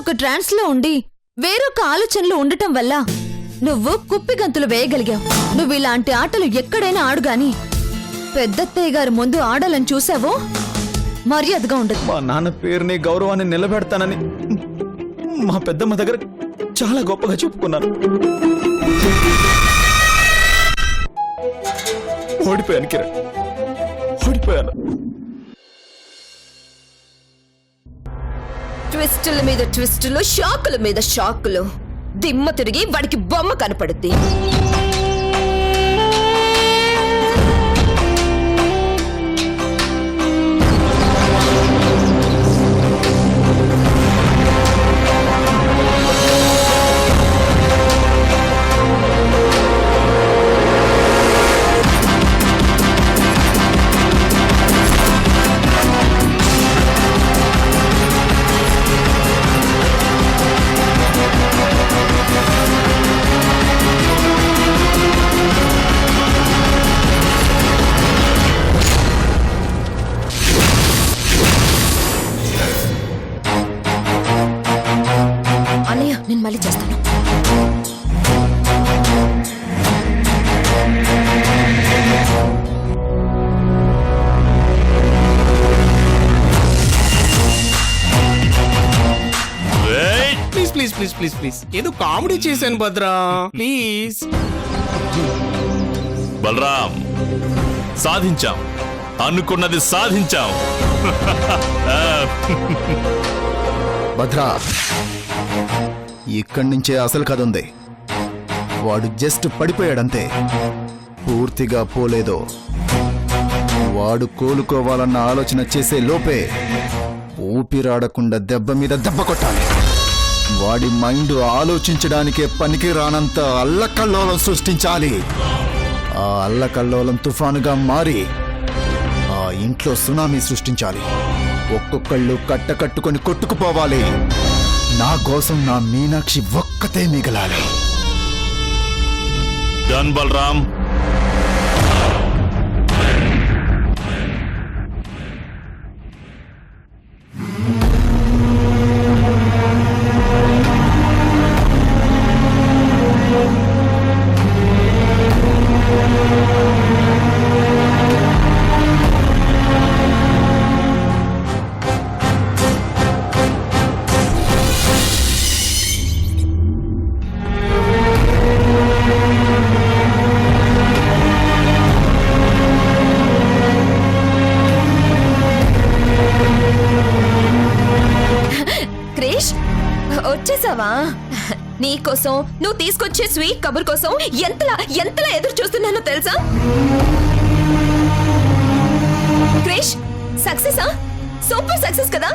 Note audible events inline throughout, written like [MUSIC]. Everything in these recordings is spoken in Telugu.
ఒక ట్రాన్స్లో ఉండి వేరొక ఆలోచనలు ఉండటం వల్ల నువ్వు కుప్పిగంతులు వేయగలిగావు. నువ్వు ఇలాంటి ఆటలు ఎక్కడైనా ఆడుగాని పెద్దత్తయ్య గారి ముందు ఆడాలని చూసావో? మర్యాదగా ఉండదు మా నాన్న పేరుని గౌరవాన్ని నిలబెడతానని మా పెద్దమ్మ దగ్గర చాలా గొప్పగా చెప్పుకున్నాను. ఓడిపోయాను కిరణ్. ఓడిపోయాను. ట్విస్టుల మీద ట్విస్టులు షాకుల మీద షాకులు. దిమ్మ తిరిగి వాడికి బొమ్మ కనపడుద్ది. నేను మళ్ళీ చేస్తాను. Please please please please please ఏదో కామెడీ చేశాను భద్రా. ప్లీజ్ బలరాం సాధించాం. అనుకున్నది సాధించాం. భద్రా ఇక్కడి నుంచే అసలు కథ ఉంది. వాడు జస్ట్ పడిపోయాడంతే. పూర్తిగా పోలేదో. వాడు కోలుకోవాలన్న ఆలోచన చేసే లోపే ఊపిరాడకుండా దెబ్బ మీద దెబ్బ కొట్టాలి. వాడి మైండ్ ఆలోచించడానికే పనికి రానంత అల్లకల్లోలం సృష్టించాలి. ఆ అల్లకల్లోలం తుఫానుగా మారి ఆ ఇంట్లో సునామీ సృష్టించాలి. ఒక్కొక్కళ్ళు కట్టకట్టుకొని కొట్టుకుపోవాలి. నా కోసం నా మీనాక్షి ఒక్కతే మిగలాలి. డన్ బలరాం. నీకోసం నువ్వు తీసుకొచ్చే స్వీట్ కబుర్ కోసం ఎంతలా ఎంతలా ఎదురు చూస్తున్నానో తెలుసా? క్రిష్ సక్సెసా? సూపర్ సక్సెస్ కదా?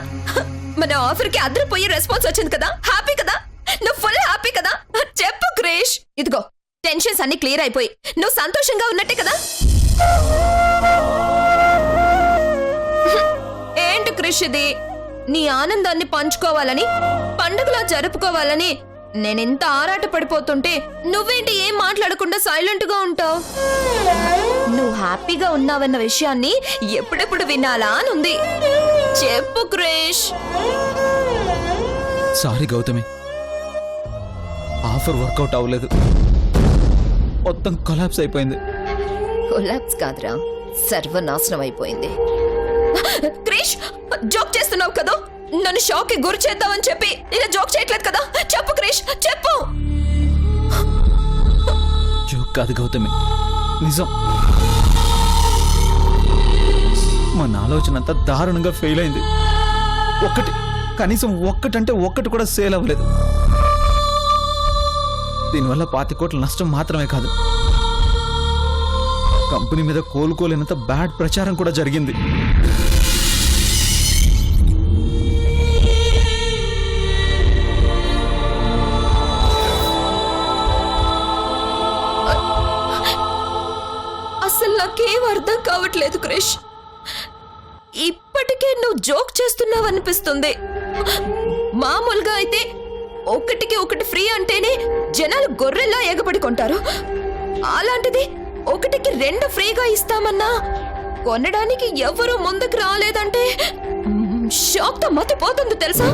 మన ఆఫర్కి అద్దరిపోయే రెస్పాన్స్ వచ్చింది కదా? హ్యాపీ కదా? నువ్వు ఫుల్ హ్యాపీ కదా? చెప్పు క్రిష్. ఇదిగో టెన్షన్స్ అన్ని క్లియర్ అయిపోయి నువ్వు సంతోషంగా ఉన్నట్టే కదా? ఏంటి క్రిష్ ఇది? నీ ఆనందాన్ని పంచుకోవాలని పండుగలా జరుపుకోవాలని నేనెంత ఆరాట పడిపోతుంటే నువ్వేంటి ఏం మాట్లాడకుండా సైలెంట్గా ఉంటావు? నువ్వు హ్యాపీగా ఉన్నావన్న విషయాన్ని ఎప్పుడెప్పుడు వినాలా అని ఉంది. చెప్పు Krish. Sorry Gautami. Offer workout అవ్వలేదు. మొత్తం కొలాప్స్ అయిపోయింది. కొలాప్స్ కాదురా. సర్వనాశనం అయిపోయింది. క్రిష్ జోక్ చేస్తున్నావు కదా? నన్ను షాక్కి గురి చేద్దామని చెప్పి ఇలా జోక్ చేయట్లేదు కదా? చెప్పు క్రిష్ చెప్పు! జోక్ కాదు గౌతమి. నిజం. మన ఆలోచన అంతా దారుణంగా ఫెయిల్ అయింది. ఒక్కటి కనీసం ఒక్కటంటే ఒక్కటి కూడా సేల్ అవ్వలేదు. దీనివల్ల పాతి కోట్ల నష్టం మాత్రమే కాదు. కంపెనీ మీద కోలుకోలేనంత బ్యాడ్ ప్రచారం కూడా జరిగింది. కావట్లేదు క్రిష్. ఇప్పటికే నువ్వు జోక్ చేస్తున్నావు అనిపిస్తుంది. మామూలుగా అయితే ఒకటికి ఒకటి ఫ్రీ అంటేనే జనాలు గొర్రెల్లా ఎగబడి కొంటారు. అలాంటిది ఒకటికి రెండు ఫ్రీగా ఇస్తామన్నా కొనడానికి ఎవరు ముందుకు రాలేదంటే షాక్తో మతిపోతుంది తెలుసా?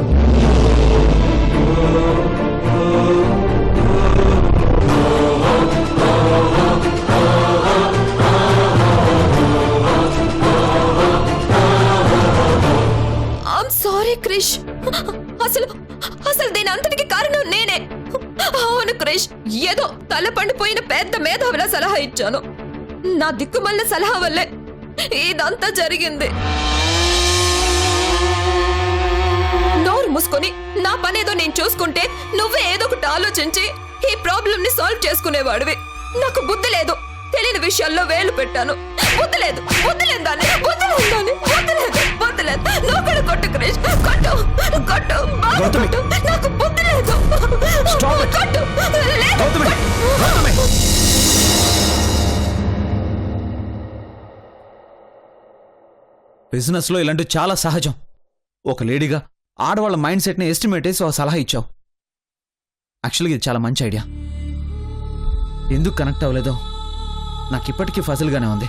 ఇచ్చాను నా దిక్కుమల్ల సలహా వల్లే ఇదంతా జరిగింది. నోరు మూసుకొని నా పనేదో నేను చూసుకుంటే నువ్వే ఏదో ఒకటి ఆలోచించి ఈ ప్రాబ్లం ని సాల్వ్ చేసుకునేవాడివి. నాకు బుద్ధి లేదు. తెలియని విషయాల్లో వేలు పెట్టాను. బుద్ధి లేదు. బుద్ధి లేదు దాన్ని బుద్ధి లేదు దాన్ని బుద్ధి లేదు. బుద్ధి లేదు. నువ్వు కూడా కొట్టు క్రిష్ కొట్టు. కొట్టు. గౌతమి. బిజినెస్లో ఇలాంటివి చాలా సహజం. ఒక లేడీగా ఆడవాళ్ళ మైండ్ సెట్ని ఎస్టిమేట్ వేసి ఒక సలహా ఇచ్చావు. యాక్చువల్గా ఇది చాలా మంచి ఐడియా. ఎందుకు కనెక్ట్ అవ్వలేదో నాకు ఇప్పటికీ ఫజల్గానే ఉంది.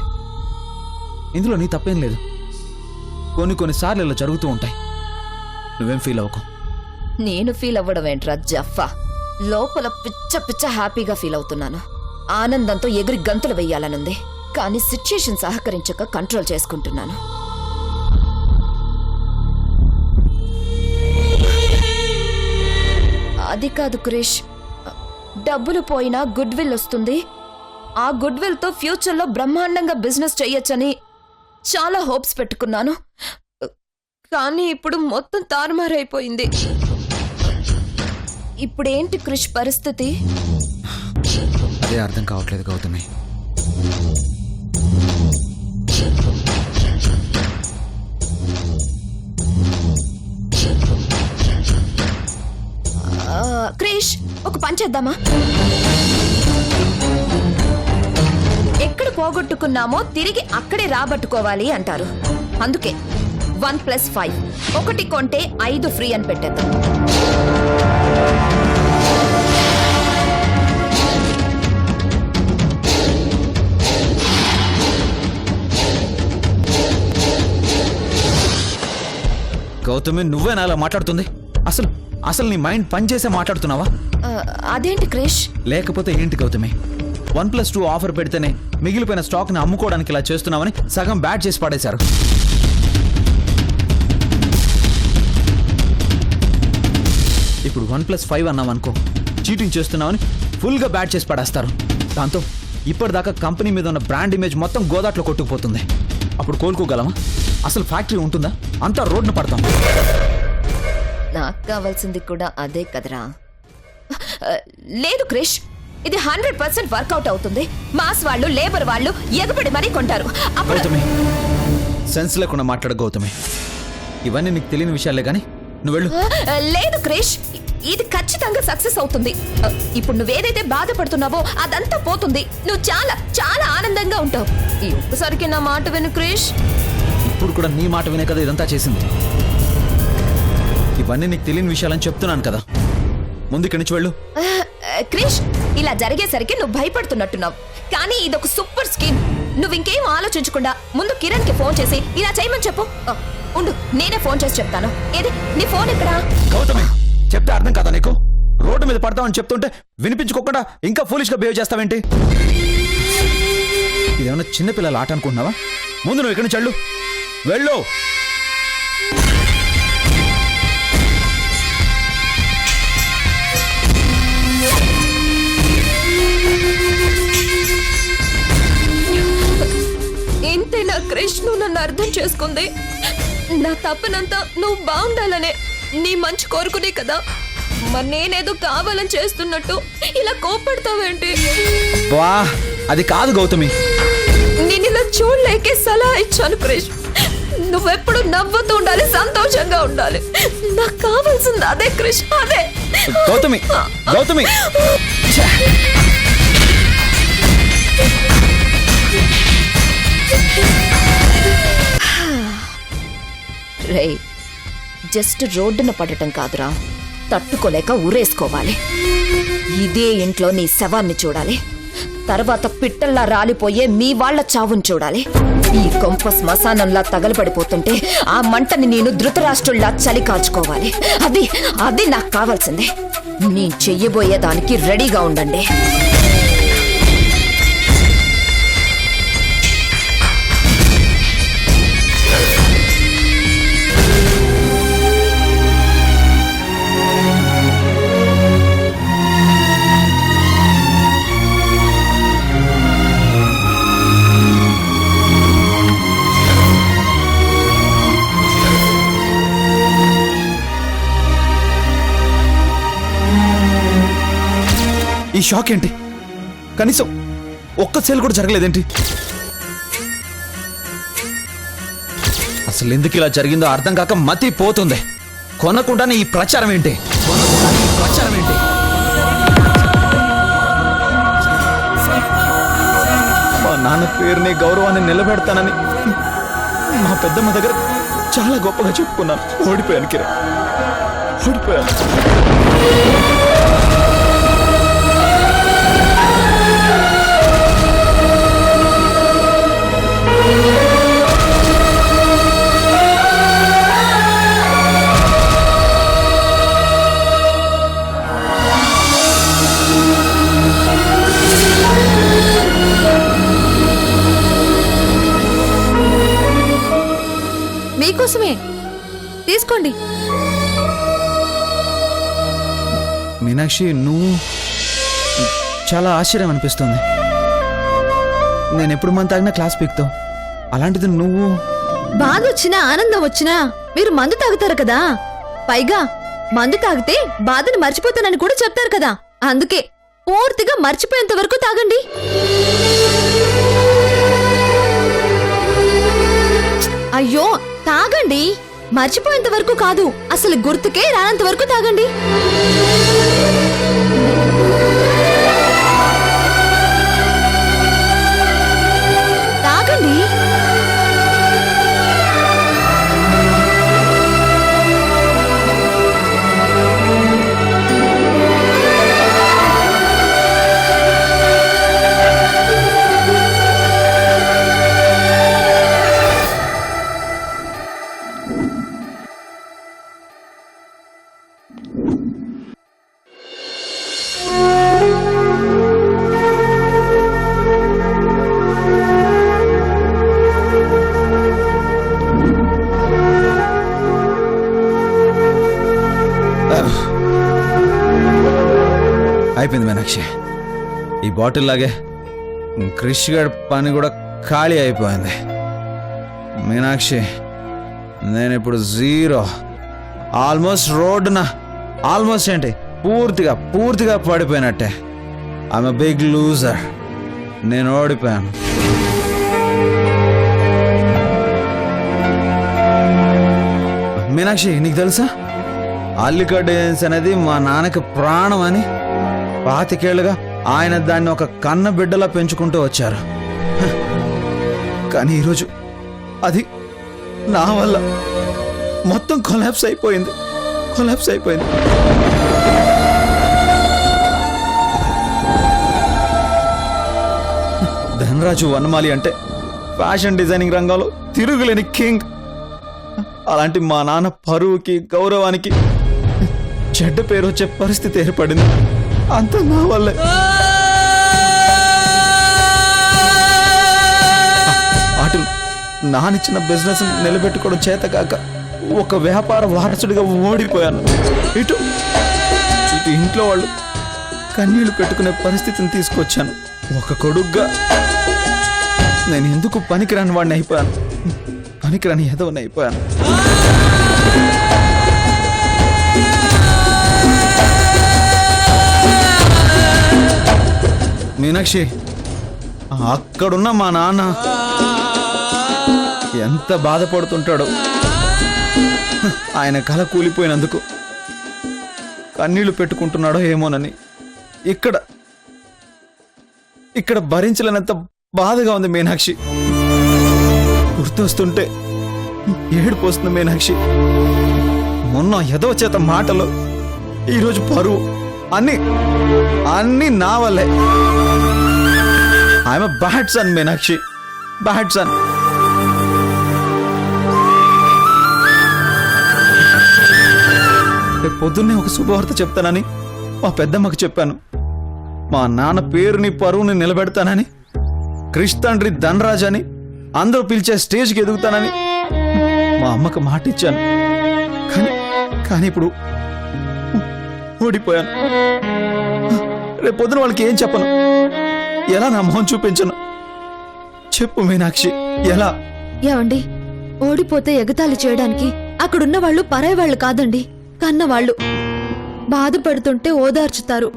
ఇందులో నీ తప్పేం లేదు. కొన్ని కొన్నిసార్లు ఇలా జరుగుతూ ఉంటాయి. నువ్వేం ఫీల్ అవ్వకు. నేను ఫీల్ అవ్వడం ఏంట్రా జఫా లోపల పిచ్చ పిచ్చ హ్యాపీగా ఫీల్ అవుతున్నాను. ఆనందంతో ఎగిరి గంతులు వెయ్యాలనుంది కానీ సిచ్యుయేషన్ సహకరించక కంట్రోల్ చేసుకుంటున్నాను. అది కాదు క్రిష్. డబ్బులు పోయినా గుడ్ విల్ వస్తుంది. ఆ గుడ్ విల్తో ఫ్యూచర్లో బ్రహ్మాండంగా బిజినెస్ చేయొచ్చని చాలా హోప్స్ పెట్టుకున్నాను. కానీ ఇప్పుడు మొత్తం తారుమారైపోయింది. ఇప్పుడేంటి క్రిష్ పరిస్థితి? అదే అర్థం కావట్లేదు గౌతమి. క్రిష్ ఒక పని చేద్దామా? ఎక్కడ పోగొట్టుకున్నామో తిరిగి అక్కడే రాబట్టుకోవాలి అంటారు. అందుకే వన్ ప్లస్ ఫైవ్. ఒకటి కొంటే ఐదు ఫ్రీ అని పెట్టేద్దాం. గౌతమి నువ్వేనా అలా మాట్లాడుతుంది? అసలు అసలు నీ మైండ్ పనిచేసే మాట్లాడుతున్నావా? అదేంటి క్రిష్? లేకపోతే ఏంటి Gautami? One plus two offer పెడితేనే మిగిలిపోయిన స్టాక్ని అమ్ముకోవడానికి ఇలా చేస్తున్నామని సగం బ్యాట్ చేసి పడేశారు. ఇప్పుడు వన్ ప్లస్ ఫైవ్ అన్నాం అనుకో చీటింగ్ చేస్తున్నామని ఫుల్గా బ్యాట్ చేసి పడేస్తారు. దాంతో ఇప్పటిదాకా కంపెనీ మీద ఉన్న బ్రాండ్ ఇమేజ్ మొత్తం గోదాట్లో కొట్టుకుపోతుంది. అప్పుడు కోలుకోగలమా? అసలు ఫ్యాక్టరీ ఉంటుందా? అంతా రోడ్డున పడతాం. నాకు కావాల్సింది కూడా అదే కదరా. లేదు క్రిష్ ఇది హండ్రెడ్ పర్సెంట్ వర్కౌట్ అవుతుంది. మాస్ వాళ్ళు లేబర్ వాళ్ళు ఎగబడి మరీ కొంటారు. అప్పుడు సెన్స్ లేకుండా మాట్లాడ గౌతమి. ఇవన్నీ నీకు తెలియని విషయాలే కానీ నువ్వు వెళ్ళు. లేదు క్రిష్ ఇది ఖచ్చితంగా సక్సెస్ అవుతుంది. ఇప్పుడు నువ్వేదైతే బాధపడుతున్నావో అదంతా పోతుంది. నువ్వు చాలా చాలా ఆనందంగా ఉంటావు. ఈ ఒక్కసారికి నా మాట విను క్రిష్. ఇప్పుడు కూడా నీ మాట వినే కదా ఇదంతా చేసింది. ఇవన్నీ నీకు తెలియని విషయాలని చెప్తున్నాను కదా. ముందు ఇక్కడి నుంచి వెళ్ళు. క్రిష్ ఇలా జరిగేసరికి నువ్వు భయపడుతున్నట్టున్నావు. కానీ ఇదొక సూపర్ స్కీమ్. నువ్వు ఇంకేం ఆలోచించకుండా ముందు కిరణ్కి ఫోన్ చేసి ఇలా చేయమని చెప్పు. ఉండు నేనే ఫోన్ చేసి చెప్తాను. ఏది? నీ ఫోన్ ఎక్కడా? గౌతమి చెప్తే అర్థం కదా నీకు? రోడ్డు మీద పడతామని చెప్తుంటే వినిపించుకోకుండా ఇంకా ఫోలిష్గా బిహేవ్ చేస్తావేంటి? ఇదేమన్నా చిన్నపిల్లల ఆట అనుకుంటున్నావా? ముందు నువ్వు ఇక్కడి నుంచి వెళ్ళు. వెళ్ళు. క్రిష్ నువ్వు నన్ను అర్థం చేసుకుంది. నా తప్పనంతా నువ్వు బాగుండాలనే నీ మంచి కోరుకునే కదా. మరి నేనేదో కావాలని చేస్తున్నట్టు ఇలా కోపడతావేంటి వా అది కాదు గౌతమి. నేను ఇలా చూడలేకే సలహా ఇచ్చాను క్రిష్ నువ్వెప్పుడు నవ్వుతూ ఉండాలి సంతోషంగా ఉండాలి. నాకు కావాల్సింది అదే క్రిష్ అదే. గౌతమి గౌతమి. ఛే! రే జస్ట్ రోడ్డున పడటం కాదురా. తట్టుకోలేక ఊరేసుకోవాలి. ఇదే ఇంట్లో నీ శవాన్ని చూడాలి. తర్వాత పిట్టల్లా రాలిపోయే మీ వాళ్ళ చావుని చూడాలి. ఈ కొంప శ్మశానంలా తగలబడిపోతుంటే ఆ మంటని నేను ధృతరాష్ట్రుల్లా చలి కాచుకోవాలి అది అది నాకు కావాల్సిందే. నేను చెయ్యబోయే దానికి రెడీగా ఉండండి. షాక్ ఏంటి? కనీసం ఒక్క సేల్ కూడా జరగలేదేంటి? అసలు ఎందుకు ఇలా జరిగిందో అర్థం కాక మతి పోతుంది. కొనకుండానే ఈ ప్రచారం ఏంటి? కొనకుండానే ఈ ప్రచారం ఏంటి? మా నాన్న పేరుని గౌరవాన్ని నిలబెడతానని మా పెద్దమ్మ దగ్గర చాలా గొప్పగా చెప్పుకున్నాను. ఓడిపోయాను కిరణ్. ఓడిపోయాను. మీకోసమే. తీసుకోండి. మీనాక్షి నువ్వు చాలా ఆశ్చర్యం అనిపిస్తుంది. నేను ఎప్పుడు మన తాగినా క్లాస్ పీక్తావు. అలాంటిది నువ్వు బాధ వచ్చినా ఆనందం వచ్చినా మీరు మందు తాగుతారు కదా? పైగా మందు తాగితే బాధను మర్చిపోతానని కూడా చెప్తారు కదా? అందుకే పూర్తిగా మర్చిపోయేంత వరకు తాగండి. అయ్యో తాగండి. మర్చిపోయేంత వరకు కాదు. అసలు గుర్తుకే రానంత వరకు తాగండి. తాగండి అయిపోయింది మీనాక్షి. ఈ బాటిల్ లాగే క్రిష్ గడ్ పని కూడా ఖాళీ అయిపోయింది. మీనాక్షి నేను ఇప్పుడు జీరో. ఆల్మోస్ట్ రోడ్డున ఆల్మోస్ట్ ఏంటి పూర్తిగా పూర్తిగా పడిపోయినట్టే. ఐఎమ్ బిగ్ లూజర్ నేను ఓడిపోయాను. మీనాక్షి నీకు తెలుసా? అల్లికడ్ ఏజెన్సీ అనేది మా నాన్నకి ప్రాణం అని పాతికేళ్ళుగా ఆయన దాన్ని ఒక కన్న బిడ్డలా పెంచుకుంటూ వచ్చారు. కానీ ఈరోజు అది నా వల్ల మొత్తం కొలాబ్స్ అయిపోయింది. కొలాబ్స్ అయిపోయింది. ధనరాజు వనమాలి అంటే ఫ్యాషన్ డిజైనింగ్ రంగంలో తిరుగులేని కింగ్. అలాంటి మా నాన్న పరువుకి గౌరవానికి చెడ్డ పేరు వచ్చే పరిస్థితి ఏర్పడింది. అంత నా వల్లే. అటు నానిచ్చిన బిజినెస్ నిలబెట్టుకోవడం చేత కాక ఒక వ్యాపార వారసుడిగా ఓడిపోయాను. ఇటు ఇటు ఇంట్లో వాళ్ళు కన్నీళ్ళు పెట్టుకునే పరిస్థితిని తీసుకొచ్చాను. ఒక కొడుగ్గా నేను ఎందుకు పనికిరాని వాడిని అయిపోయాను? పనికిరాని ఎదవని అయిపోయాను. మీనాక్షి అక్కడున్న మా నాన్న ఎంత బాధపడుతుంటాడో. ఆయన కల కూలిపోయినందుకు కన్నీళ్ళు పెట్టుకుంటున్నాడో ఏమోనని ఇక్కడ ఇక్కడ భరించలేనంత బాధగా ఉంది మీనాక్షి. గుర్తొస్తుంటే ఏడుపు వస్తుంది మీనాక్షి. మొన్న ఎదో చేత మాటలు ఈరోజు పరువు. అన్ని అన్ని నా వల్లే. I'm bad son Meenakshi. Bad son రేపు పొద్దున్నే ఒక శుభవార్త చెప్తానని మా పెద్దమ్మకు చెప్పాను. మా నాన్న పేరుని పరువుని నిలబెడతానని క్రిష్ తండ్రి ధనరాజ్ అని అందరూ పిలిచే స్టేజ్కి ఎదుగుతానని మా అమ్మకు మాట ఇచ్చాను కానీ కానీ ఇప్పుడు ఓడిపోయాను రేపు పొద్దున వాళ్ళకి ఏం చెప్పను? ఎలా నా మొహం చూపించను? చెప్పు మీనాక్షి ఎలా? ఏమండి? ఓడిపోతే ఎగతాళి చేయడానికి అక్కడున్న వాళ్ళు పరాయి వాళ్ళు కాదండి. కన్నవాళ్ళు. బాధపడుతుంటే ఓదార్చుతారు.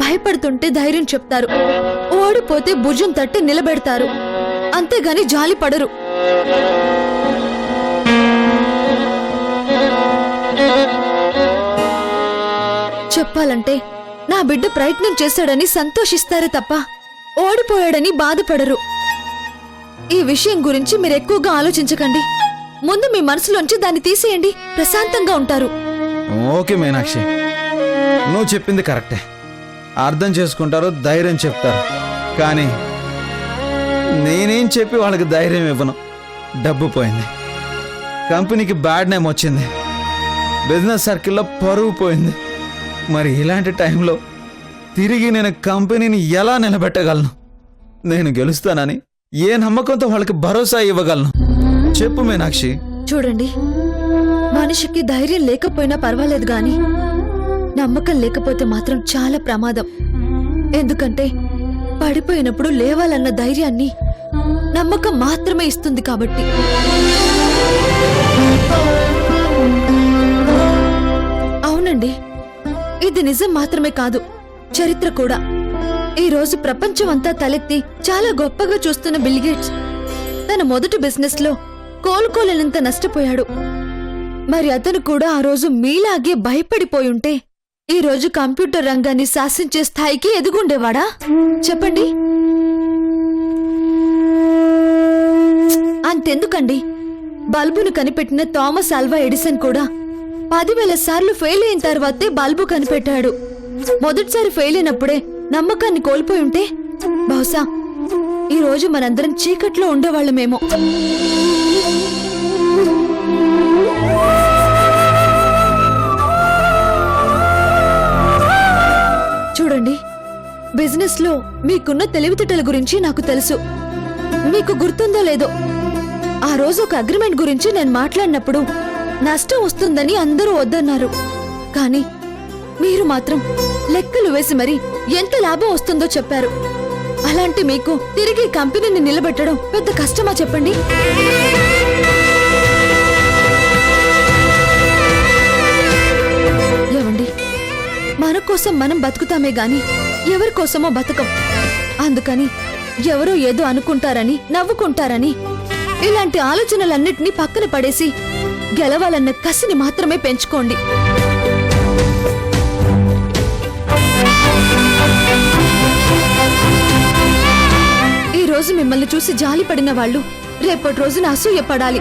భయపడుతుంటే ధైర్యం చెప్తారు. ఓడిపోతే భుజం తట్టి నిలబెడతారు. అంతేగాని జాలి పడరు. చెప్పాలంటే నా బిడ్డ ప్రయత్నం చేశాడని సంతోషిస్తారే తప్ప ఓడిపోయాడని బాధపడరు. ఈ విషయం గురించి మీరు ఎక్కువగా ఆలోచించకండి. ముందు మీ మనసులోంచి దాన్ని తీసేయండి. ప్రశాంతంగా ఉంటారు. ఓకే మీనాక్షి. నువ్వు చెప్పింది కరెక్టే. అర్థం చేసుకుంటారు ధైర్యం చెప్తారు. కానీ నేనేం చెప్పి వాళ్ళకి ధైర్యం ఇవ్వను. డబ్బు పోయింది. కంపెనీకి బ్యాడ్ నేమ్ వచ్చింది. బిజినెస్ సర్కిల్లో పరువు పోయింది. మరి ఇలాంటి టైంలో తిరిగి నేను కంపెనీని ఎలా నిలబెట్టగలను? నేను గెలుస్తానని ఏ నమ్మకంతో వాళ్ళకి భరోసా ఇవ్వగలను? చెప్పు మీనాక్షి. చూడండి మనిషికి ధైర్యం లేకపోయినా పర్వాలేదు గాని నమ్మకం లేకపోతే మాత్రం చాలా ప్రమాదం. ఎందుకంటే పడిపోయినప్పుడు లేవాలన్న ధైర్యాన్ని నమ్మకం మాత్రమే ఇస్తుంది కాబట్టి. అవునండి ఇది నిజం మాత్రమే కాదు. చరిత్ర కూడా. ఈ రోజు ప్రపంచం అంతా తలెత్తి చాలా గొప్పగా చూస్తున్న బిల్గేట్స్ తన మొదటి బిజినెస్లో కోలుకోలేనంత నష్టపోయాడు. మరి అతను కూడా ఆ రోజు మీలాగే భయపడిపోయుంటే ఈ రోజు కంప్యూటర్ రంగాన్ని శాసించే స్థాయికి ఎదుగుండేవాడా? చెప్పండి. అంతెందుకండి. బల్బును కనిపెట్టిన థామస్ ఆల్వా ఎడిసన్ కూడా పదివేల సార్లు ఫెయిల్ అయిన తర్వాతే బల్బు కనిపెట్టాడు. మొదటిసారి ఫెయిల్ అయినప్పుడే నమ్మకాన్ని కోల్పోయి ఉంటే బహుశా ఈ రోజు మనందరం చీకట్లో ఉండేవాళ్ళమేమో. చూడండి బిజినెస్లో మీకున్న తెలివితేటల గురించి నాకు తెలుసు. మీకు గుర్తుందో లేదో ఆ రోజు ఒక అగ్రిమెంట్ గురించి నేను మాట్లాడినప్పుడు నష్టం వస్తుందని అందరూ వద్దన్నారు. కానీ మీరు మాత్రం లెక్కలు వేసి మరీ ఎంత లాభం వస్తుందో చెప్పారు. అలాంటి మీకు తిరిగి కంపెనీని నిలబెట్టడం పెద్ద కష్టమా చెప్పండి? ఏమండి మన కోసం మనం బతుకుతామే గాని ఎవరి కోసమో బతకం. అందుకని ఎవరో ఏదో అనుకుంటారని నవ్వుకుంటారని ఇలాంటి ఆలోచనలన్నిటినీ పక్కన పడేసి గెలవాలన్న కసిని మాత్రమే పెంచుకోండి. ఈ రోజు మిమ్మల్ని చూసి జాలి పడిన వాళ్ళు రేపటి రోజున అసూయ పడాలి.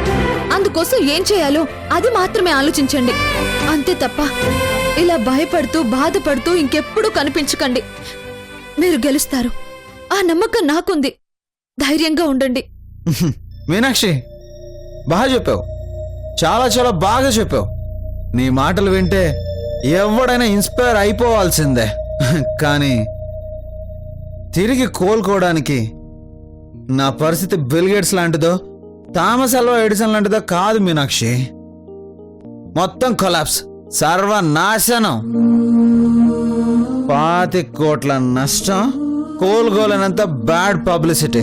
అందుకోసం ఏం చేయాలో అది మాత్రమే ఆలోచించండి. అంతే తప్ప ఇలా భయపడుతూ బాధపడుతూ ఇంకెప్పుడూ కనిపించకండి. మీరు గెలుస్తారు. ఆ నమ్మకం నాకుంది. ధైర్యంగా ఉండండి. మీనాక్షి బాగా చెప్పావు. చాలా చాలా బాగా చెప్పావు. నీ మాటలు వింటే ఎవడైనా ఇన్స్పైర్ అయిపోవాల్సిందే. [LAUGHS] కానీ తిరిగి కోలుకోవడానికి నా పరిస్థితి బిల్గేట్స్ లాంటిదో థామస్ అల్వా ఎడిసన్ లాంటిదో కాదు మీనాక్షి. మొత్తం కొలాప్స్ సర్వనాశనం. పాతి కోట్ల నష్టం కోలుకోలేనంత బ్యాడ్ పబ్లిసిటీ.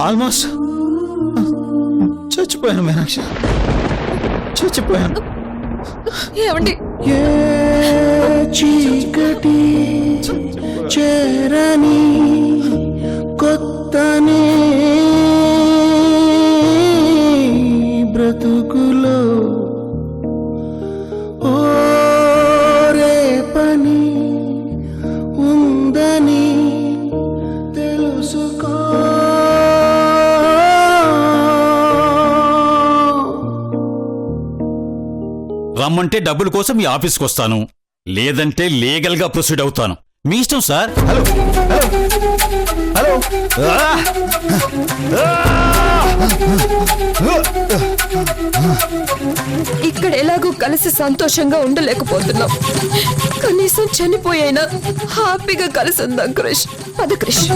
ఆల్మోస్ట్ చచ్చిపోయాను మీనాక్షి. చచ్చిపోయాను. ఏమండి? చీకటి చేరని కొత్తనే రమ్మంటే డబ్బుల కోసం మీ ఆఫీస్కి వస్తాను. లేదంటే లీగల్గా ప్రొసీడ్ అవుతాను. మీ ఇష్టం సార్. హలో. హలో. ఇక్కడ ఎలాగో కలిసి సంతోషంగా ఉండలేకపోతున్నాం. కనీసం చనిపోయైనా హ్యాపీగా కలిసి ఉందాం క్రిష్. పద క్రిష్.